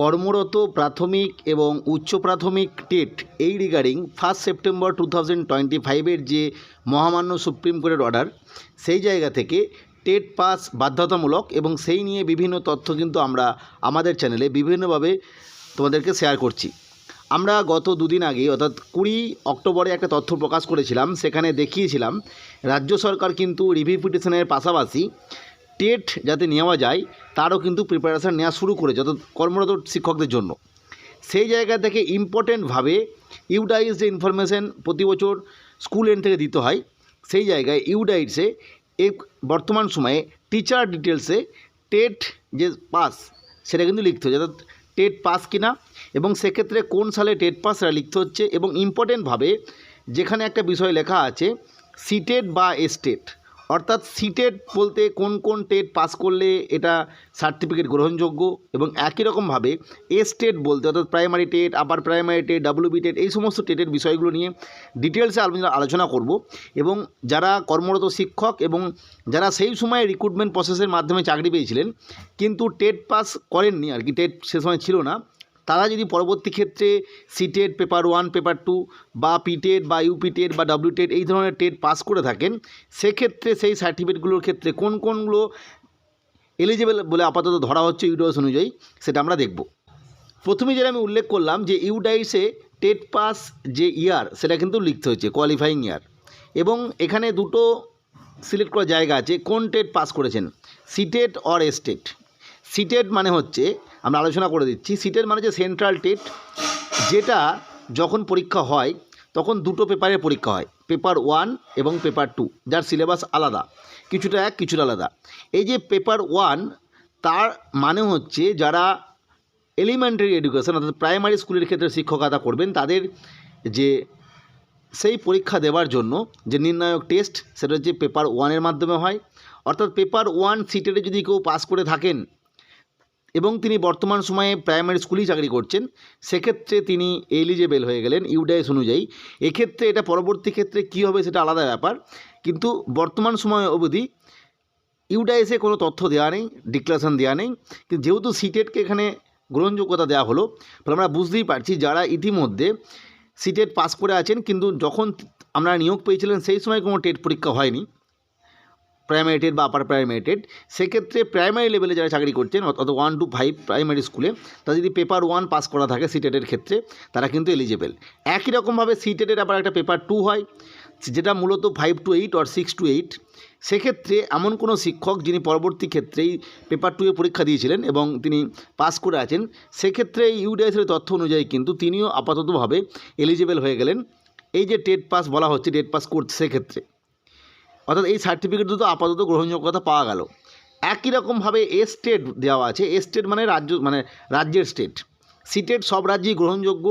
কর্মরত প্রাথমিক এবং উচ্চ প্রাথমিক টেট এই regarding first September two thousand twenty ফাইভের যে মহামান্য সুপ্রিম কোর্টের অর্ডার সেই জায়গা থেকে টেট পাস বাধ্যতামূলক এবং সেই নিয়ে বিভিন্ন তথ্য কিন্তু আমরা আমাদের চ্যানেলে বিভিন্নভাবে তোমাদেরকে শেয়ার করছি। আমরা গত দুদিন আগে, অর্থাৎ কুড়ি অক্টোবরে একটা তথ্য প্রকাশ করেছিলাম, সেখানে দেখিয়েছিলাম, রাজ্য সরকার কিন্তু রিভিউ পিটিশনের পাশাপাশি টেট যাতে নেওয়া যায়, তারও কিন্তু প্রিপারেশান নেওয়া শুরু করে অর্থাৎ কর্মরত শিক্ষকদের জন্য। সেই জায়গা থেকে ইম্পর্টেন্টভাবে ইউডাইস যে ইনফরমেশন প্রতি বছর স্কুল এন্ড থেকে দিতে হয়। সেই জায়গায় ইউডাইটসে এ বর্তমান সময়ে টিচার ডিটেলসে টেট যে পাস সেটা কিন্তু লিখতে হচ্ছে অর্থাৎ টেট পাস কিনা এবং সেক্ষেত্রে কোন সালে টেট পাস সেটা লিখতে হচ্ছে এবং ইম্পর্টেন্টভাবে যেখানে একটা বিষয় লেখা আছে সিটেট বা এস্টেট অর্থাৎ সিটেট বলতে কোন কোন টেট পাস করলে এটা সার্টিফিকেট গ্রহণযোগ্য এবং একই রকমভাবে এস্টেট বলতে, অর্থাৎ primary TET upper primary TET WB TET, এই সমস্ত টেটের বিষয়গুলো নিয়ে ডিটেলসে আলোচনা আলোচনা করব এবং যারা কর্মরত শিক্ষক এবং যারা সেই সময় রিক্রুটমেন্ট প্রসেসের মাধ্যমে চাকরি পেয়েছিলেন, কিন্তু টেট পাস করেননি আর কি, টেট সে সময় ছিল না তারা যদি পরবর্তী ক্ষেত্রে CTET paper one paper two বা পিটেট বা ইউপি টেট বা ডাব্লিউ টেট এই ধরনের টেট পাস করে থাকেন, সেক্ষেত্রে সেই সার্টিফিকেটগুলোর ক্ষেত্রে কোন কোনগুলো এলিজিবল বলে আপাতত ধরা হচ্ছে ইউডাইস অনুযায়ী, সেটা আমরা দেখব। প্রথমে যেটা আমি উল্লেখ করলাম যে ইউডাইসে টেট পাস যে ইয়ার সেটা কিন্তু লিখতে হচ্ছে কোয়ালিফাইং ইয়ার এবং এখানে দুটো সিলেক্ট করার জায়গা আছে, কোন টেট পাস করেছেন সিটেট অর এস্টেট সিটেট মানে হচ্ছে, আমরা আলোচনা করে দিচ্ছি সিটেট মানে হচ্ছে সেন্ট্রাল টেট যেটা যখন পরীক্ষা হয়, তখন দুটো পেপারের পরীক্ষা হয় পেপার ওয়ান এবং পেপার টু যার সিলেবাস আলাদা, কিছুটা এক, কিছুটা আলাদা। এই যে পেপার ওয়ান তার মানে হচ্ছে যারা এলিমেন্টারি এডুকেশন অর্থাৎ প্রাইমারি স্কুলের ক্ষেত্রে শিক্ষকতা করবেন, তাদের যে সেই পরীক্ষা দেওয়ার জন্য যে নির্ণায়ক টেস্ট সেটা হচ্ছে পেপার ওয়ানের মাধ্যমে হয়। অর্থাৎ পেপার ওয়ান সিটেটে যদি কেউ পাস করে থাকেন এবং তিনি বর্তমান সময়ে প্রাইমারি স্কুলেই চাকরি করছেন। সেক্ষেত্রে তিনি এলিজেবেল হয়ে গেলেন ইউডাইস অনুযায়ী। এক্ষেত্রে এটা পরবর্তী ক্ষেত্রে কী হবে সেটা আলাদা ব্যাপার। কিন্তু বর্তমান সময় অবধি ইউডাইসে কোনো তথ্য দেওয়া নেই ডিক্লারেশন দেওয়া নেই। কিন্তু যেহেতু সিটেটকে এখানে গ্রহণযোগ্যতা দেওয়া হলো ফলে আমরা বুঝতেই পারছি যারা ইতিমধ্যে সিটেট পাস করে আছেন, কিন্তু যখন আমরা নিয়োগ পেয়েছিলেন সেই সময় কোনো টেট পরীক্ষা হয়নি। প্রাইমারি টেট বা আপার প্রাইমারিটেড সেক্ষেত্রে প্রাইমারি লেভেলে যারা চাকরি করছেন, অর্থাৎ ওয়ান টু ফাইভ প্রাইমারি স্কুলে তারা যদি পেপার ওয়ান পাস করা থাকে সিটেটের ক্ষেত্রে, তারা কিন্তু এলিজেবেল একই রকমভাবে সিটেটের আবার একটা পেপার টু হয়, যেটা মূলত five to eight or six to eight সেক্ষেত্রে এমন কোনো শিক্ষক যিনি পরবর্তী ক্ষেত্রেই পেপার টুয়ে পরীক্ষা দিয়েছিলেন এবং তিনি পাস করে আছেন, সেক্ষেত্রে এই ইউডিএসের তথ্য অনুযায়ী কিন্তু তিনিও আপাততভাবে এলিজেবল হয়ে গেলেন। এই যে টেট পাস বলা হচ্ছে টেট পাস করছে সেক্ষেত্রে। অর্থাৎ এই সার্টিফিকেট দুটো আপাতত গ্রহণযোগ্যতা পাওয়া গেল। একই রকমভাবে এ স্টেট দেওয়া আছে। এ স্টেট মানে রাজ্য মানে রাজ্যের স্টেট সিটেট সব রাজ্যেই গ্রহণযোগ্য,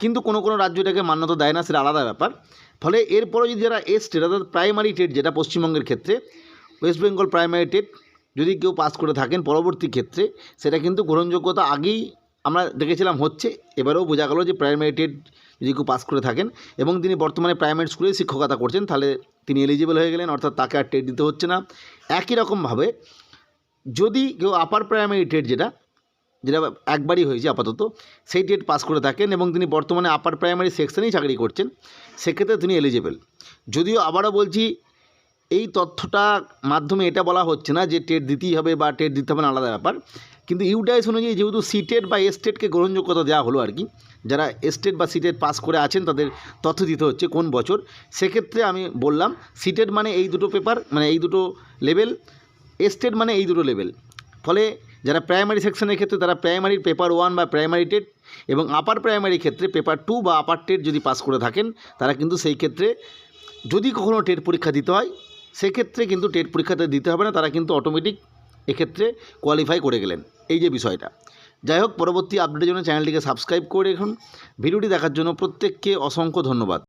কিন্তু কোনো কোনো রাজ্য এটাকে মান্যতা দেয় না, সেটা আলাদা ব্যাপার। ফলে এরপরে যদি যারা এ স্টেট অর্থাৎ প্রাইমারি টেট যেটা পশ্চিমবঙ্গের ক্ষেত্রে ওয়েস্ট বেঙ্গল প্রাইমারি টেট যদি কেউ পাস করে থাকেন পরবর্তী ক্ষেত্রে, সেটা কিন্তু গ্রহণযোগ্যতা আগেই আমরা দেখেছিলাম হচ্ছে। এবারেও বোঝা গেল যে প্রাইমারি টেট যদি কেউ পাস করে থাকেন, এবং তিনি বর্তমানে প্রাইমারি স্কুলে শিক্ষকতা করছেন, তাহলে তিনি এলিজিবল হয়ে গেলেন, অর্থাৎ তাকে আর টেট দিতে হচ্ছে না। একই রকমভাবে যদি কেউ আপার প্রাইমারি টেট যেটা যেটা একবারই হয়েছে আপাতত, সেই টেট পাস করে থাকেন এবং তিনি বর্তমানে আপার প্রাইমারি সেকশনেই চাকরি করছেন, সেক্ষেত্রে তিনি এলিজিবল যদিও আবারও বলছি, এই তথ্যটা মাধ্যমে এটা বলা হচ্ছে না যে টেট দিতেই হবে বা টেট দিতে হবে না, আলাদা ব্যাপার। কিন্তু ইউডাইস অনুযায়ী যেহেতু সিটেট বা এস্টেটকে গ্রহণযোগ্যতা দেওয়া হলো আর কি, যারা এস্টেট বা সিটেট পাস করে আছেন তাদের তথ্য দিতে হচ্ছে কোন বছর। সেক্ষেত্রে আমি বললাম, সিটেট মানে এই দুটো পেপার মানে এই দুটো লেভেল এস্টেট মানে এই দুটো লেভেল ফলে যারা প্রাইমারি সেকশনের ক্ষেত্রে, তারা প্রাইমারির পেপার ওয়ান বা প্রাইমারি টেট এবং আপার প্রাইমারি ক্ষেত্রে পেপার টু বা আপার টেট যদি পাস করে থাকেন, তারা কিন্তু সেই ক্ষেত্রে যদি কখনও টেট পরীক্ষা দিতে হয়, সেক্ষেত্রে কিন্তু টেট পরীক্ষাতে দিতে হবে না, তারা কিন্তু অটোমেটিক এক্ষেত্রে কোয়ালিফাই করে গেলেন। এই যে বিষয়টা। যাই হোক, পরবর্তী আপডেটের জন্য চ্যানেলটিকে সাবস্ক্রাইব করে রাখুন। ভিডিওটি দেখার জন্য প্রত্যেককে অসংখ্য ধন্যবাদ।